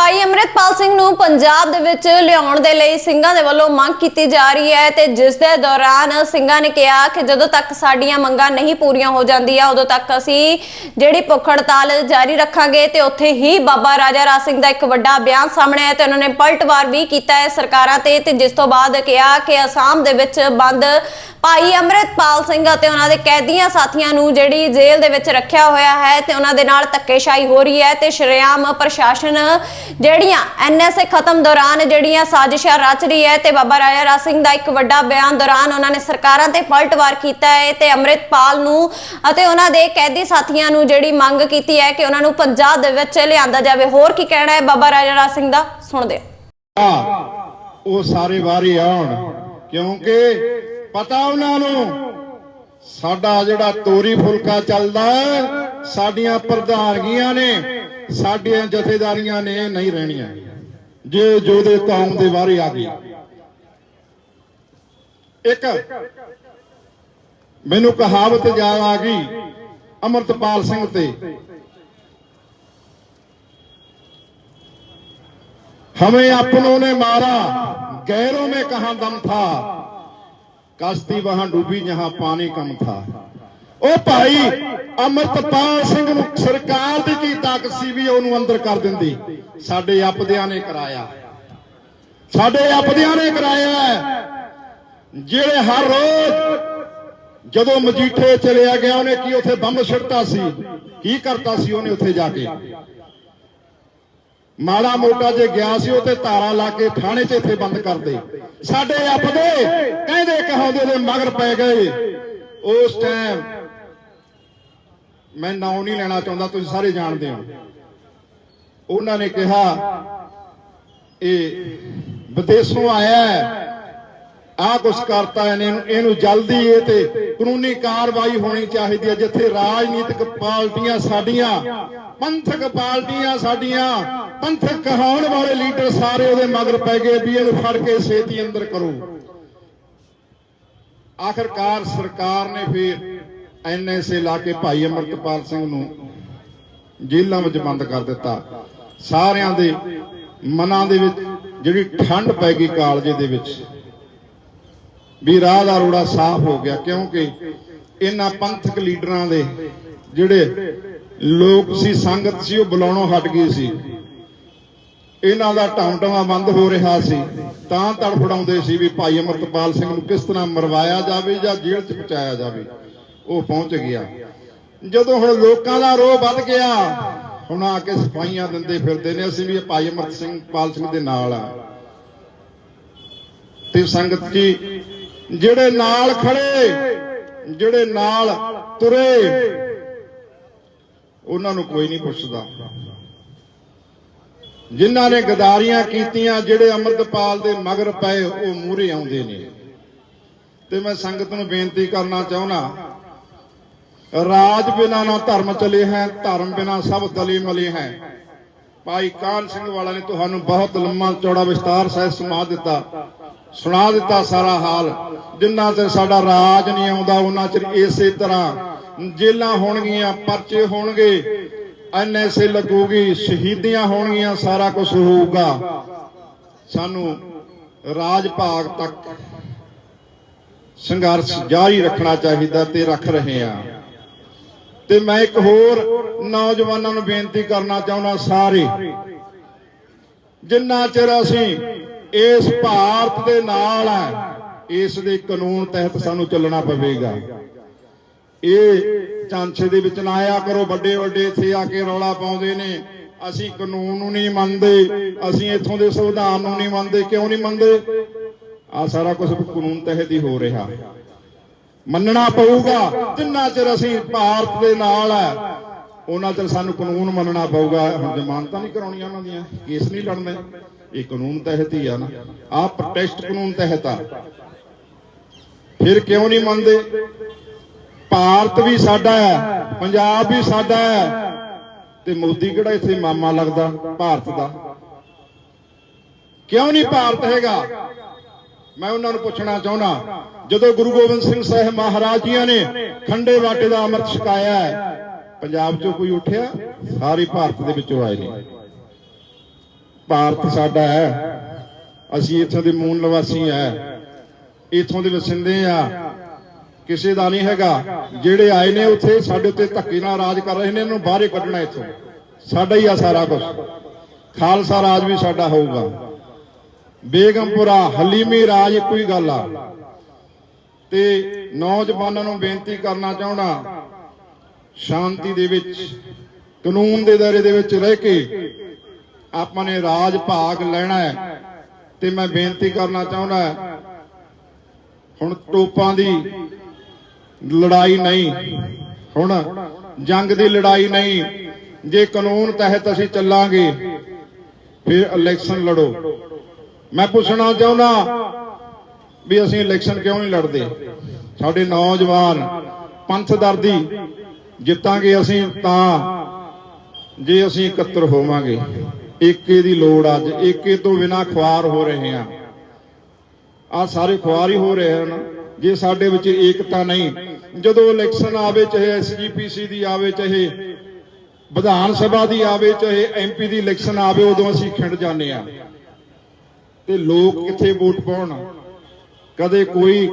ਭਾਈ ਅਮਰਿਤਪਾਲ ਸਿੰਘ ਨੂੰ ਪੰਜਾਬ ਦੇ ਵਿੱਚ ਲਿਆਉਣ ਦੇ ਲਈ ਸਿੰਘਾਂ ਦੇ ਵੱਲੋਂ ਮੰਗ ਕੀਤੀ ਜਾ ਰਹੀ ਹੈ ਤੇ ਜਿਸ ਦੇ ਦੌਰਾਨ ਸਿੰਘਾਂ ਨੇ ਕਿਹਾ ਕਿ ਜਦੋਂ ਤੱਕ ਸਾਡੀਆਂ ਮੰਗਾਂ ਨਹੀਂ ਪੂਰੀਆਂ ਹੋ ਜਾਂਦੀਆਂ, ਉਦੋਂ ਤੱਕ ਅਸੀਂ ਜਿਹੜੀ ਭੁੱਖ ਹੜਤਾਲ ਜਾਰੀ ਰੱਖਾਂਗੇ ਤੇ ਉੱਥੇ ਹੀ ਬਾਬਾ ਰਾਜਾ ਰਾਜ ਸਿੰਘ ਦਾ ਇੱਕ ਵੱਡਾ ਬਿਆਨ ਸਾਹਮਣੇ ਆਇਆ ਤੇ ਉਹਨਾਂ ਨੇ ਪਲਟਵਾਰ ਵੀ ਕੀਤਾ ਹੈ ਸਰਕਾਰਾਂ ਤੇ ਤੇ ਜਿਸ ਤੋਂ ਬਾਅਦ ਕਿਹਾ ਕਿ ਅਸਾਮ ਦੇ ਵਿੱਚ ਬੰਦ ਭਾਈ ਅਮਰਿਤਪਾਲ ਸਿੰਘ ਅਤੇ ਉਹਨਾਂ ਦੇ ਕੈਦੀਆਂ ਸਾਥੀਆਂ ਨੂੰ ਜਿਹੜੀ ਜੇਲ੍ਹ ਦੇ ਵਿੱਚ ਰੱਖਿਆ ਹੋਇਆ ਹੈ ਤੇ ਉਹਨਾਂ ਦੇ ਨਾਲ ਧੱਕੇਸ਼ਾਹੀ ਹੋ ਰਹੀ ਹੈ ਤੇ ਸ਼ਰੇਆਮ ਪ੍ਰਸ਼ਾਸਨ ਜਿਹੜੀਆਂ ਐਨਐਸਏ ਖਤਮ ਦੌਰਾਨ ਜਿਹੜੀਆਂ ਸਾਜ਼ਿਸ਼ਾਂ ਰਚ ਰਹੀ ਹੈ ਤੇ ਬਾਬਾ ਰਾਜਾ ਰਾਜ ਸਿੰਘ ਦਾ ਇੱਕ ਵੱਡਾ ਬਿਆਨ ਦੌਰਾਨ ਉਹਨਾਂ ਨੇ ਸਰਕਾਰਾਂ ਤੇ ਪਲਟਵਾਰ ਕੀਤਾ ਹੈ ਤੇ ਅਮਰਿਤਪਾਲ ਨੂੰ ਅਤੇ ਉਹਨਾਂ ਦੇ ਕੈਦੀ ਸਾਥੀਆਂ ਨੂੰ ਜਿਹੜੀ ਮੰਗ ਕੀਤੀ ਹੈ ਕਿ ਉਹਨਾਂ ਨੂੰ ਪੰਜਾਬ ਦੇ ਵਿੱਚ ਲਿਆਂਦਾ ਜਾਵੇ। ਹੋਰ ਕੀ ਕਹਿਣਾ ਹੈ ਬਾਬਾ ਰਾਜਾ ਰਾਜ ਸਿੰਘ ਦਾ? ਸੁਣਦੇ ਉਹ ਸਾਰੇ ਵਾਰੀ ਆਉਣ ਕਿਉਂਕਿ ਪਤਾ ਉਹਨਾਂ ਨੂੰ ਸਾਡਾ ਜਿਹੜਾ ਤੋਰੀ ਫੁਲਕਾ ਚੱਲਦਾ ਹੈ, ਸਾਡੀਆਂ ਪ੍ਰਧਾਨਗੀਆਂ ਨੇ ਸਾਡੀਆਂ ਜਥੇਦਾਰੀਆਂ ਨੇ ਨਹੀਂ ਰਹਿਣੀਆਂ। ਜੇ ਜੋਦੇ ਕੌਮ ਦੇ ਬਾਰੇ ਆ ਗਈ ਇੱਕ, ਮੈਨੂੰ ਕਹਾਵਤ ਯਾਦ ਆ ਗਈ ਅਮਰਤਪਾਲ ਸਿੰਘ ਤੇ। ਹਮੇ ਆਪਨੋਂ ਨੇ ਮਾਰਾ, ਗੈਰੋਂ ਮੇ ਕਹਾਂ ਦਮ ਥਾ। ਕਸ਼ਤੀ ਵਹਾਂ ਡੂਬੀ ਜਹਾਂ ਪਾਣੀ ਕਮ ਥਾ। ਉਹ ਭਾਈ ਅਮਰਤਪਾਲ ਸਿੰਘ ਨੂੰ ਸਰਕਾਰ ਦੀ ਕੀ ਤਾਕਤ ਸੀ ਵੀ ਉਹਨੂੰ ਅੰਦਰ ਕਰ ਦਿੰਦੀ? ਸਾਡੇ ਆਪਦਿਆਂ ਨੇ ਕਰਾਇਆ। ਸਾਡੇ ਆਪਦਿਆਂ ਨੇ ਕਰਾਇਆ ਜਿਹੜੇ ਹਰ ਰੋਜ਼ ਜਦੋਂ ਮਜੀਠੇ ਚਲਿਆ ਗਿਆ, ਉਹਨੇ ਕੀ ਉੱਥੇ ਬੰਬ ਛਿੜਤਾ ਸੀ? ਕੀ ਕਰਤਾ ਸੀ ਉਹਨੇ ਉੱਥੇ ਜਾ ਕੇ? ਮਾੜਾ ਮੋਟਾ ਜੇ ਗਿਆ ਸੀ, ਉਹ ਤੇ ਧਾਰਾ ਲਾ ਕੇ ਥਾਣੇ 'ਚ ਇੱਥੇ ਬੰਦ ਕਰਦੇ ਸਾਡੇ ਆਪਦੇ ਕਹਿੰਦੇ ਕਹਾਉਂਦੇ ਦੇ ਮਗਰ ਪੈ ਗਏ। ਉਸ ਟਾਈਮ ਮੈਂ ਨਾਂ ਨਹੀਂ ਲੈਣਾ ਚਾਹੁੰਦਾ, ਤੁਸੀਂ ਸਾਰੇ ਜਾਣਦੇ ਹੋ। ਉਹਨਾਂ ਨੇ ਕਿਹਾ, ਇਹ ਵਿਦੇਸ਼ੋਂ ਆਇਆ ਹੈ। ਆ ਕੁਛ ਕਰਤਾ ਇਹਨੇ ਇਹਨੂੰ ਜਲਦੀ ਇਹ ਤੇ ਕਾਨੂੰਨੀ ਕਾਰਵਾਈ ਹੋਣੀ ਚਾਹੀਦੀ ਹੈ, ਜਿੱਥੇ ਰਾਜਨੀਤਿਕ ਪਾਰਟੀਆਂ ਸਾਡੀਆਂ, ਪੰਥਕ ਪਾਰਟੀਆਂ ਸਾਡੀਆਂ, ਪੰਥਕ ਕਹਾਉਣ ਵਾਲੇ ਲੀਡਰ ਸਾਰੇ ਉਹਦੇ ਮਗਰ ਪੈ ਗਏ ਵੀ ਇਹਨੂੰ ਫੜ ਕੇ ਛੇਤੀ ਅੰਦਰ ਕਰੋ। ਆਖਰਕਾਰ ਸਰਕਾਰ ਨੇ ਫਿਰ ਐਨਐਸਏ ਲਾ ਕੇ ਭਾਈ ਅਮਰਤਪਾਲ ਸਿੰਘ ਨੂੰ ਜੇਲ੍ਹਾਂ ਵਿੱਚ ਬੰਦ ਕਰ ਦਿੱਤਾ। ਸਾਰਿਆਂ ਦੇ ਮਨਾਂ ਦੇ ਵਿੱਚ ਜਿਹੜੀ ਠੰਡ ਪੈ ਗਈ ਕਾਲਜੇ ਦੇ ਵਿੱਚ, ਵੀ ਰਾਹ ਦਾ ਰੋੜਾ ਸਾਫ਼ ਹੋ ਗਿਆ ਕਿਉਂਕਿ ਇਹਨਾਂ ਪੰਥਕ ਲੀਡਰਾਂ ਦੇ ਜਿਹੜੇ ਲੋਕ ਸੀ, ਸੰਗਤ ਸੀ, ਉਹ ਬੁਲਾਉਣੋਂ ਹਟ ਗਈ ਸੀ। ਇਹਨਾਂ ਦਾ ਟਾਉਂਟਵਾ ਬੰਦ ਹੋ ਰਿਹਾ ਸੀ। ਤਾਂ ਤੜਫੜਾਉਂਦੇ ਸੀ ਵੀ ਭਾਈ ਅਮਰਤਪਾਲ ਸਿੰਘ ਨੂੰ ਕਿਸ ਤਰ੍ਹਾਂ ਮਰਵਾਇਆ ਜਾਵੇ ਜਾਂ ਜੇਲ੍ਹ 'ਚ ਪਹੁੰਚਾਇਆ ਜਾਵੇ। ਉਹ ਪਹੁੰਚ ਗਿਆ। ਜਦੋਂ ਹੁਣ ਲੋਕਾਂ ਦਾ ਰੋਹ ਵੱਧ ਗਿਆ, ਹੁਣ ਆ ਕੇ ਸਫਾਈਆਂ ਦਿੰਦੇ ਫਿਰਦੇ ਨੇ। ਅਸੀਂ ਵੀ ਭਾਈ ਅਮਰਤ ਸਿੰਘ, ਪਾਲ ਸਿੰਘ ਦੇ ਨਾਲ ਆ। ਤੇ ਸੰਗਤ ਜੀ, ਜਿਹੜੇ ਨਾਲ ਖੜੇ, ਜਿਹੜੇ ਨਾਲ ਤੁਰੇ, ਉਹਨਾਂ ਨੂੰ ਕੋਈ ਨਹੀਂ ਪੁੱਛਦਾ। ਜਿਨ੍ਹਾਂ ਨੇ ਗਦਾਰੀਆਂ ਕੀਤੀਆਂ, ਜਿਹੜੇ ਅੰਮ੍ਰਿਤਪਾਲ ਦੇ ਮਗਰ ਪਏ, ਉਹ ਮੂਹਰੇ ਆਉਂਦੇ ਨੇ। ਤੇ ਮੈਂ ਸੰਗਤ ਨੂੰ ਬੇਨਤੀ ਕਰਨਾ ਚਾਹੁੰਦਾ ਰਾਜ ਬਿਨਾ ਨਾ ਧਰਮ ਚਲੇ ਹੈ, ਧਰਮ ਬਿਨਾ ਸਭ ਦਲੇ ਮਲੇ ਹੈ। ਭਾਈ ਕਾਨ ਸਿੰਘ ਵਾਲਾ ਨੇ ਤੁਹਾਨੂੰ ਬਹੁਤ ਲੰਮਾ, ਚੌੜਾ ਵਿਸਤਾਰ ਸਹਿਤ ਸੁਣਾ ਦਿੱਤਾ। ਸੁਣਾ ਦਿੱਤਾ ਸਾਰਾ ਹਾਲ। ਜਿੰਨਾ ਚਿਰ ਸਾਡਾ ਰਾਜ ਨਹੀਂ ਆਉਂਦਾ, ਉਹਨਾਂ ਚਿਰ ਇਸੇ ਤਰ੍ਹਾਂ ਜੇਲਾਂ ਹੋਣਗੀਆਂ, ਪਰਚੇ ਹੋਣਗੇ। ਐਨਐਸਏ ਲੱਗੂਗੀ, ਸ਼ਹੀਦੀਆਂ ਹੋਣਗੀਆਂ, ਸਾਰਾ ਕੁਝ ਹੋਊਗਾ। ਸਾਨੂੰ ਰਾਜ ਭਾਗ ਤੱਕ ਸੰਘਰਸ਼ ਜਾਰੀ ਰੱਖਣਾ ਚਾਹੀਦਾ ਤੇ ਰੱਖ ਰਹੇ ਆ ਤੇ ਮੈਂ ਇੱਕ ਹੋਰ ਨੌਜਵਾਨਾਂ ਨੂੰ ਬੇਨਤੀ ਕਰਨਾ ਚਾਹੁੰਦਾ ਸਾਰੇ। ਜਿੰਨਾ ਚਿਰ ਅਸੀਂ ਇਸ ਭਾਰਤ ਦੇ ਨਾਲ ਹੈ ਇਸ ਦੇ ਕਾਨੂੰਨ ਤਹਿਤ ਸਾਨੂੰ ਚੱਲਣਾ ਪਵੇਗਾ। ਇਹ ਚਾਂਛੇ ਦੇ ਵਿੱਚ ਨਾ ਆਇਆ ਕਰੋ, ਵੱਡੇ ਵੱਡੇ ਇੱਥੇ ਆ ਕੇ ਰੌਲਾ ਪਾਉਂਦੇ ਨੇ। ਅਸੀਂ ਕਾਨੂੰਨ ਨੂੰ ਨਹੀਂ ਮੰਨਦੇ, ਅਸੀਂ ਇੱਥੋਂ ਦੇ ਸੰਵਿਧਾਨ ਨੂੰ ਨਹੀਂ ਮੰਨਦੇ, ਕਿਉਂ ਨਹੀਂ ਮੰਨਦੇ? ਆ ਸਾਰਾ ਕੁਝ ਕਾਨੂੰਨ ਤਹਿਤ ਹੀ ਹੋ ਰਿਹਾ। ਮੰਨਣਾ ਪਊਗਾ। ਜਿੰਨਾ ਚਿਰ ਅਸੀਂ ਭਾਰਤ ਦੇ ਨਾਲ ਹੈ ਉਹਨਾਂ ਚਿਰ ਸਾਨੂੰ ਕਾਨੂੰਨ ਮੰਨਣਾ ਪਊਗਾ। ਹੁਣ ਜ਼ਮਾਨਤਾਂ ਨਹੀਂ ਕਰਾਉਣੀਆਂ ਉਹਨਾਂ ਦੀਆਂ ਕੇਸ ਨਹੀਂ ਲੜਨੇ। ਇਹ ਕਾਨੂੰਨ ਤਹਿਤ ਹੀ ਆ ਨਾ। ਆ ਪ੍ਰੋਟੈਸਟ ਕਾਨੂੰਨ ਤਹਿਤ ਆ। ਫਿਰ ਕਿਉਂ ਨਹੀਂ ਮੰਨਦੇ? ਭਾਰਤ ਵੀ ਸਾਡਾ ਹੈ, ਪੰਜਾਬ ਵੀ ਸਾਡਾ ਹੈ। ਤੇ ਮੋਦੀ ਕਿਹੜਾ ਇੱਥੇ ਮਾਮਾ ਲੱਗਦਾ? ਭਾਰਤ ਦਾ। ਕਿਉਂ ਨਹੀਂ ਭਾਰਤ ਹੈਗਾ? ਮੈਂ ਉਹਨਾਂ ਨੂੰ ਪੁੱਛਣਾ ਚਾਹੁੰਦਾ, ਜਦੋਂ ਗੁਰੂ ਗੋਬਿੰਦ ਸਿੰਘ ਸਾਹਿਬ ਮਹਾਰਾਜ ਜੀਆਂ ਨੇ ਖੰਡੇ ਬਾਟੇ ਦਾ ਅੰਮ੍ਰਿਤ ਛਕਾਇਆ ਪੰਜਾਬ ਚੋਂ ਕੋਈ ਉੱਠਿਆ? ਸਾਰੇ ਭਾਰਤ ਦੇ ਵਿੱਚੋਂ ਆਏ ਨੇ। ਭਾਰਤ ਸਾਡਾ ਹੈ। ਅਸੀਂ ਇੱਥੋਂ ਦੇ ਮੂਲ ਨਿਵਾਸੀ ਹੈ। ਇੱਥੋਂ ਦੇ ਵਸਿੰਦੇ ਆ ਕਿਸੇ ਦਾ ਨਹੀਂ ਹੈਗਾ। ਜਿਹੜੇ ਆਏ ਨੇ ਉੱਥੇ, ਸਾਡੇ ਉੱਤੇ ਧੱਕੇ ਨਾਲ ਰਾਜ ਕਰ ਰਹੇ ਨੇ, ਇਹਨੂੰ ਬਾਹਰੇ ਕੱਢਣਾ ਇੱਥੋਂ। ਸਾਡਾ ਹੀ ਆ ਸਾਰਾ ਕੁਝ ਖਾਲਸਾ ਰਾਜ ਵੀ ਸਾਡਾ ਹੋਊਗਾ। ਬੇਗਮਪੁਰਾ, ਹਲੀਮੀ ਰਾਜ ਇੱਕੋ ਹੀ ਗੱਲ ਆ। ਤੇ ਨੌਜਵਾਨਾਂ ਨੂੰ ਬੇਨਤੀ ਕਰਨਾ ਚਾਹੁੰਦਾ, ਸ਼ਾਂਤੀ ਦੇ ਵਿੱਚ, ਕਾਨੂੰਨ ਦੇ ਦਾਇਰੇ ਦੇ ਵਿੱਚ ਰਹਿ ਕੇ ਆਪਾਂ ਨੇ ਰਾਜ ਭਾਗ ਲੈਣਾ ਹੈ। ਤੇ ਮੈਂ ਬੇਨਤੀ ਕਰਨਾ ਚਾਹੁੰਦਾ, ਹੁਣ ਟੋਪਾਂ ਦੀ ਲੜਾਈ ਨਹੀਂ, ਹੁਣ ਜੰਗ ਦੀ ਲੜਾਈ ਨਹੀਂ। ਜੇ ਕਾਨੂੰਨ ਤਹਿਤ ਅਸੀਂ ਚੱਲਾਂਗੇ, ਫਿਰ ਇਲੈਕਸ਼ਨ ਲੜੋ। ਮੈਂ ਪੁੱਛਣਾ ਚਾਹੁੰਦਾ ਵੀ ਅਸੀਂ ਇਲੈਕਸ਼ਨ ਕਿਉਂ ਨਹੀਂ ਲੜਦੇ? ਸਾਡੇ ਨੌਜਵਾਨ ਪੰਥ ਦਰਦੀ ਜਿੱਤਾਂਗੇ ਅਸੀਂ ਤਾਂ ਜੇ ਅਸੀਂ ਇਕੱਤਰ ਹੋਵਾਂਗੇ। ਏਕੇ ਦੀ ਲੋੜ ਅੱਜ, ਏਕੇ ਤੋਂ ਬਿਨਾ ਖੁਆਰ ਹੋ ਰਹੇ ਆ ਆ ਸਾਰੇ ਖੁਆਰ ਹੀ ਹੋ ਰਹੇ ਹਨ। ਜੇ ਸਾਡੇ ਵਿੱਚ ਏਕਤਾ ਨਹੀਂ, ਜਦੋਂ ਇਲੈਕਸ਼ਨ ਆਵੇ, ਚਾਹੇ ਐਸਜੀਪੀਸੀ ਦੀ ਆਵੇ, ਚਾਹੇ ਵਿਧਾਨ ਸਭਾ ਦੀ ਆਵੇ, ਚਾਹੇ ਐਮਪੀ ਦੀ ਇਲੈਕਸ਼ਨ ਆਵੇ, ਉਦੋਂ ਅਸੀਂ ਖਿੰਡ ਜਾਂਦੇ ਆ ਤੇ ਲੋਕ ਕਿੱਥੇ ਵੋਟ ਪਾਉਣ? ਕਦੇ ਕੋਈ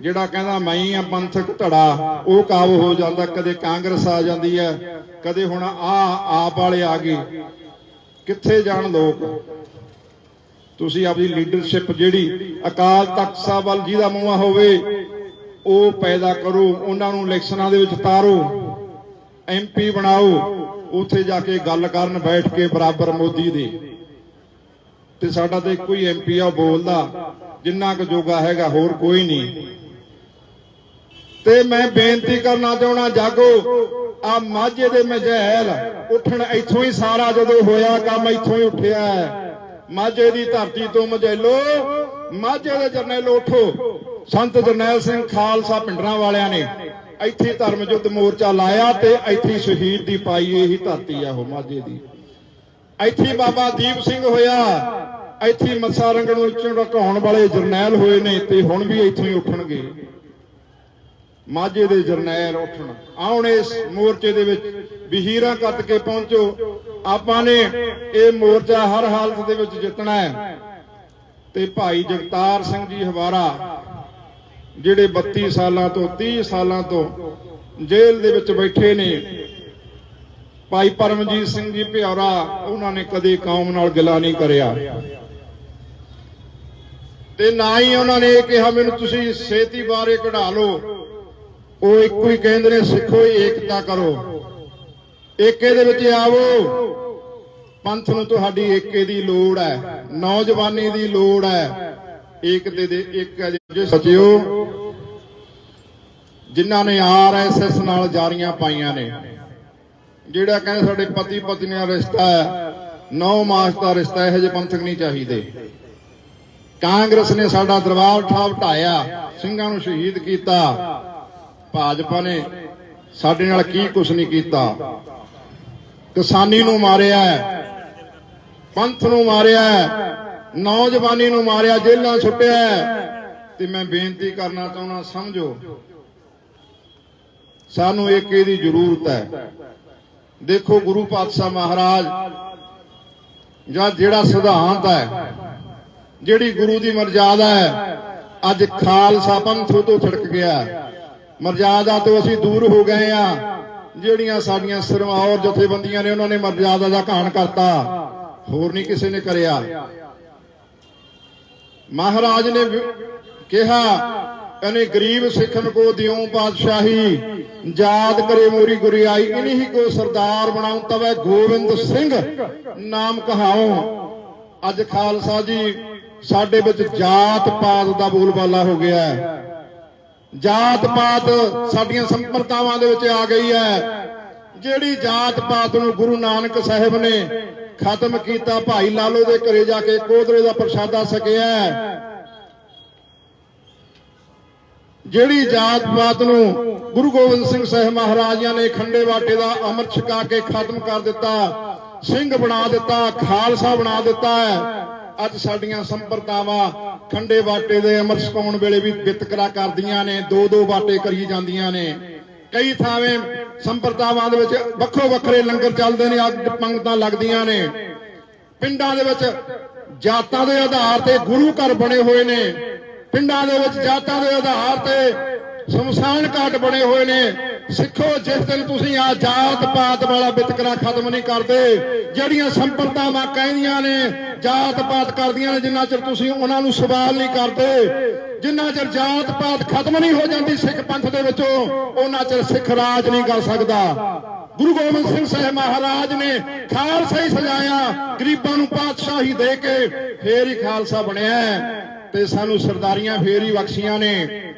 ਜਿਹੜਾ ਕਹਿੰਦਾ ਮੈਂ ਆ ਪੰਥਕ ਧੜਾ, ਉਹ ਕਾਬੂ ਹੋ ਜਾਂਦਾ, ਕਦੇ ਕਾਂਗਰਸ ਆ ਜਾਂਦੀ ਹੈ ਕਦੇ ਹੁਣ ਆ ਆਪ ਵਾਲੇ ਆ ਗਏ। ਕਿੱਥੇ ਜਾਣ ਲੋਕ? ਤੁਸੀਂ ਆਪਦੀ ਲੀਡਰਸ਼ਿਪ ਜਿਹੜੀ ਅਕਾਲ ਤਖਤ ਸਾਹਿਬ ਵੱਲ ਜਿਹਦਾ ਮੂੰਹ ਹੋਵੇ, ਉਹ ਪੈਦਾ ਕਰੋ, ਉਹਨਾਂ ਨੂੰ ਇਲੈਕਸ਼ਨਾਂ ਦੇ ਵਿੱਚ ਤਾਰੋ ਐਮਪੀ ਬਣਾਓ, ਉੱਥੇ ਜਾ ਕੇ ਗੱਲ ਕਰਨ ਬੈਠ ਕੇ ਬਰਾਬਰ ਮੋਦੀ ਦੇ। ਤੇ ਸਾਡਾ ਤੇ ਇੱਕੋ ਹੀ ਐਮਪੀ ਆ ਬੋਲਦਾ, ਜਿੰਨਾ ਕੁ ਜੋਗਾ ਹੈਗਾ, ਹੋਰ ਕੋਈ ਨਹੀਂ। ਤੇ ਮੈਂ ਬੇਨਤੀ ਕਰਨਾ ਚਾਹਣਾ ਜਾਗੋ, ਆ ਮਾਝੇ ਦੇ ਮਜਹਿਲ ਉੱਠਣ ਇੱਥੋਂ ਹੀ ਸਾਰਾ ਜਦੋਂ ਹੋਇਆ, ਕੰਮ ਇੱਥੋਂ ਹੀ ਉੱਠਿਆ ਮਾਝੇ ਦੀ ਧਰਤੀ ਤੋਂ ਮਜੈਲੋ ਮਾਝੇ ਦੇ ਜਰਨੈਲ ਉਠੋ। ਸੰਤ ਜਰਨੈਲ ਸਿੰਘ ਖਾਲਸਾ ਪਿੰਡਰਾਂ ਵਾਲਿਆਂ ਨੇ ਇੱਥੇ ਧਰਮ ਯੁੱਧ ਮੋਰਚਾ ਲਾਇਆ ਤੇ ਇੱਥੇ ਸ਼ਹੀਦ ਦੀ ਪਾਈ ਇਹੀ ਧਰਤੀ ਆ ਉਹ ਮਾਝੇ ਦੀ। ਇੱਥੇ ਬਾਬਾ ਦੀਪ ਸਿੰਘ ਹੋਇਆ। ਇੱਥੇ ਮੱਸਾ ਰੰਗਣ ਨੂੰ ਢਕਾਉਣ ਵਾਲੇ ਜਰਨੈਲ ਹੋਏ ਨੇ ਤੇ ਹੁਣ ਵੀ ਇੱਥੋਂ ਹੀ ਉੱਠਣਗੇ। ਮਾਝੇ ਦੇ ਜਰਨੈਲ ਉੱਠਣ। ਆਉਣ ਇਸ ਮੋਰਚੇ ਦੇ ਵਿੱਚ ਵਹੀਰਾਂ ਕੱਟ ਕੇ ਪਹੁੰਚੋ। ਆਪਾਂ ਨੇ ਇਹ ਮੋਰਚਾ ਹਰ ਹਾਲਤ ਦੇ ਵਿੱਚ ਜਿੱਤਣਾ ਹੈ। ਤੇ ਭਾਈ ਜਗਤਾਰ ਸਿੰਘ ਜੀ ਹਵਾਰਾ, ਜਿਹੜੇ 32 ਸਾਲਾਂ ਤੋਂ 30 ਸਾਲਾਂ ਤੋਂ ਜੇਲ੍ਹ ਦੇ ਵਿੱਚ ਬੈਠੇ ਨੇ ਭਾਈ ਪਰਮਜੀਤ ਸਿੰਘ ਜੀ ਭਿਆਰਾ ਉਹਨਾਂ ਨੇ ਕਦੇ ਕੌਮ ਨਾਲ ਗਿਲਾ ਨਹੀਂ ਕਰਿਆ। ਤੇ ਨਾ ਹੀ ਉਹਨਾਂ ਨੇ ਇਹ ਕਿਹਾ, ਮੈਨੂੰ ਤੁਸੀਂ ਸੇਤੀ ਬਾਰੇ ਕਢਾ ਲਓ। ਉਹ ਇੱਕੋ ਹੀ ਕਹਿੰਦੇ ਨੇ, ਸਿੱਖੋ, ਏਕਤਾ ਕਰੋ। ਏਕੇ ਦੇ ਵਿੱਚ ਆਵੋ। ਪੰਥ ਨੂੰ ਤੁਹਾਡੀ ਏਕੇ ਦੀ ਲੋੜ ਹੈ, ਨੌਜਵਾਨੀ ਦੀ ਲੋੜ ਹੈ। ਏਕਤੇ ਦੇ ਇੱਕ ਅਜੇ ਸਚਿਓ, ਜਿਨ੍ਹਾਂ ਨੇ ਆਰਐਸਐਸ ਨਾਲ ਜਾਰੀਆਂ ਪਾਈਆਂ ਨੇ ਜਿਹੜਾ ਕਹਿੰਦੇ ਸਾਡੇ ਪਤੀ ਪਤਨੀ ਦਾ ਰਿਸ਼ਤਾ ਹੈ, ਨੌ ਮਾਸ ਦਾ ਰਿਸ਼ਤਾ ਇਹੋ ਜਿਹੇ ਪੰਥਕ ਨਹੀਂ ਚਾਹੀਦੇ। ਕਾਂਗਰਸ ਨੇ ਸਾਡਾ ਦਰਬਾਰ ਠਾਬ ਢਾਇਆ ਸਿੰਘਾਂ ਨੂੰ ਸ਼ਹੀਦ ਕੀਤਾ। ਭਾਜਪਾ ਨੇ ਸਾਡੇ ਨਾਲ ਕੀ ਕੁਛ ਨਹੀਂ ਕੀਤਾ। ਕਿਸਾਨੀ ਨੂੰ ਮਾਰਿਆ ਪੰਥ ਨੂੰ ਮਾਰਿਆ ਨੌਜਵਾਨੀ ਨੂੰ ਮਾਰਿਆ, ਜੇਲ੍ਹਾਂ ਸੁੱਟਿਆ ਤੇ ਮੈਂ ਬੇਨਤੀ ਕਰਨਾ ਚਾਹੁੰਦਾ, ਸਮਝੋ, ਸਾਨੂੰ ਇੱਕ ਇਹਦੀ ਜ਼ਰੂਰਤ ਹੈ। ਦੇਖੋ ਗੁਰੂ ਪਾਤਸ਼ਾਹ ਮਹਾਰਾਜ, ਜਾਂ ਜਿਹੜਾ ਸਿਧਾਂਤ ਹੈ, ਜਿਹੜੀ ਗੁਰੂ ਦੀ ਮਰਜ਼ਾਦਾ ਹੈ, ਅੱਜ ਖਾਲਸਾ ਪੰਥ ਤੋਂ ਛੜਕ ਗਿਆ ਮਰਜ਼ਾਦਾ ਤੋਂ ਅਸੀਂ ਦੂਰ ਹੋ ਗਏ ਆ ਜਿਹੜੀਆਂ ਸਾਡੀਆਂ ਸਰਮਾਉਰ ਜਥੇਬੰਦੀਆਂ ਨੇ, ਉਹਨਾਂ ਨੇ ਮਰਜ਼ਾਦਾ ਦਾ ਘਾਣ ਕਰਤਾ। ਹੋਰ ਨਹੀਂ ਕਿਸੇ ਨੇ ਕਰਿਆ। ਮਹਾਰਾਜ ਨੇ ਕਿਹਾ ਕਹਿੰਦੇ, ਗਰੀਬ ਸਿੱਖਨ ਕੋ ਦਿਓ ਬਾਦਸ਼ਾਹੀ, ਯਾਦ ਕਰੇ ਮੋਰੀ ਗੁਰਿਆਈ ਇਨਹੀ ਕੋ ਸਰਦਾਰ ਬਣਾਉ, ਤਵੇ ਗੋਬਿੰਦ ਸਿੰਘ ਨਾਮ ਕਹਾਉ। ਅੱਜ ਖਾਲਸਾ ਜੀ, ਸਾਡੇ ਵਿੱਚ ਜਾਤ ਪਾਤ ਦਾ ਬੋਲਬਾਲਾ ਹੋ ਗਿਆ ਹੈ। ਜਾਤ ਪਾਤ ਸਾਡੀਆਂ ਸੰਪਰਦਾਵਾਂ ਦੇ ਵਿੱਚ ਆ ਗਈ ਹੈ। ਜਿਹੜੀ ਜਾਤ ਪਾਤ ਨੂੰ ਗੁਰੂ ਨਾਨਕ ਸਾਹਿਬ ਨੇ ਖਤਮ ਕੀਤਾ, ਭਾਈ ਲਾਲੋ ਦੇ ਘਰੇ ਜਾ ਕੇ ਕੋਦਰੇ ਦਾ ਪ੍ਰਸ਼ਾਦਾ ਸਕਿਆ ਜਿਹੜੀ ਜਾਤ ਪਾਤ ਨੂੰ ਗੁਰੂ ਗੋਬਿੰਦ ਸਿੰਘ ਸਾਹਿਬ ਮਹਾਰਾਜਾਂ ਨੇ ਖੰਡੇ ਬਾਟੇ ਦਾ ਅੰਮ੍ਰਿਤ ਛਕਾ ਕੇ ਖਤਮ ਕਰ ਦਿੱਤਾ, ਸਿੰਘ ਬਣਾ ਦਿੱਤਾ, ਖਾਲਸਾ ਬਣਾ ਦਿੱਤਾ ਹੈ। ਅੱਜ ਸਾਡੀਆਂ ਸੰਪਰਦਾਵਾਂ ਖੰਡੇ ਬਾਟੇ ਦੇ ਅੰਮ੍ਰਿਤ ਛਕਾਉਣ ਵੇਲੇ ਵੀ ਵਿਤਕਰਾ ਕਰਦੀਆਂ ਨੇ ਦੋ ਦੋ ਬਾਟੇ ਕਰੀ ਜਾਂਦੀਆਂ ਨੇ। ਕਈ ਥਾਵੇਂ ਸੰਪਰਦਾਵਾਂ ਦੇ ਵਿੱਚ ਵੱਖੋ ਵੱਖਰੇ ਲੰਗਰ ਚੱਲਦੇ ਨੇ ਅੱਜ ਪੰਗਤਾਂ ਲੱਗਦੀਆਂ ਨੇ। ਪਿੰਡਾਂ ਦੇ ਵਿੱਚ ਜਾਤਾਂ ਦੇ ਆਧਾਰ ਤੇ ਗੁਰੂ ਘਰ ਬਣੇ ਹੋਏ ਨੇ। ਪਿੰਡਾਂ ਦੇ ਵਿੱਚ ਜਾਤਾਂ ਦੇ ਆਧਾਰ ਤੇ ਸ਼ਮਸ਼ਾਨ ਘਾਟ ਬਣੇ ਹੋਏ ਨੇ। ਸਿੱਖੋ, ਜਿਸ ਦਿਨ ਤੁਸੀਂ ਆ ਜਾਤ ਪਾਤ ਵਾਲਾ ਵਿਤਕਰਾ ਖਤਮ ਨਹੀਂ ਕਰਦੇ, ਜਿਹੜੀਆਂ ਸੰਪਰਦਾਵਾਂ ਕਹਿੰਦੀਆਂ ਨੇ, ਜਾਤ ਪਾਤ ਕਰਦੀਆਂ ਨੇ, ਜਿੰਨਾ ਚਿਰ ਤੁਸੀਂ ਉਹਨਾਂ ਨੂੰ ਸਵਾਲ ਨਹੀਂ ਕਰਦੇ, ਜਿੰਨਾ ਚਿਰ ਜਾਤ ਪਾਤ ਖਤਮ ਨਹੀਂ ਹੋ ਜਾਂਦੀ ਸਿੱਖ ਪੰਥ ਦੇ ਵਿੱਚੋਂ, ਉਹਨਾਂ ਚਿਰ ਸਿੱਖ ਰਾਜ ਨਹੀਂ ਕਰ ਸਕਦਾ। ਗੁਰੂ ਗੋਬਿੰਦ ਸਿੰਘ ਸਾਹਿਬ ਮਹਾਰਾਜ ਨੇ ਖਾਲਸਾ ਹੀ ਸਜਾਇਆ, ਗਰੀਬਾਂ ਨੂੰ ਪਾਤਸ਼ਾਹੀ ਦੇ ਕੇ ਫੇਰ ਹੀ ਖਾਲਸਾ ਬਣਿਆ। ਤੇ ਸਾਨੂੰ ਸਰਦਾਰੀਆਂ ਫੇਰ ਹੀ ਬਖਸ਼ੀਆਂ ਨੇ।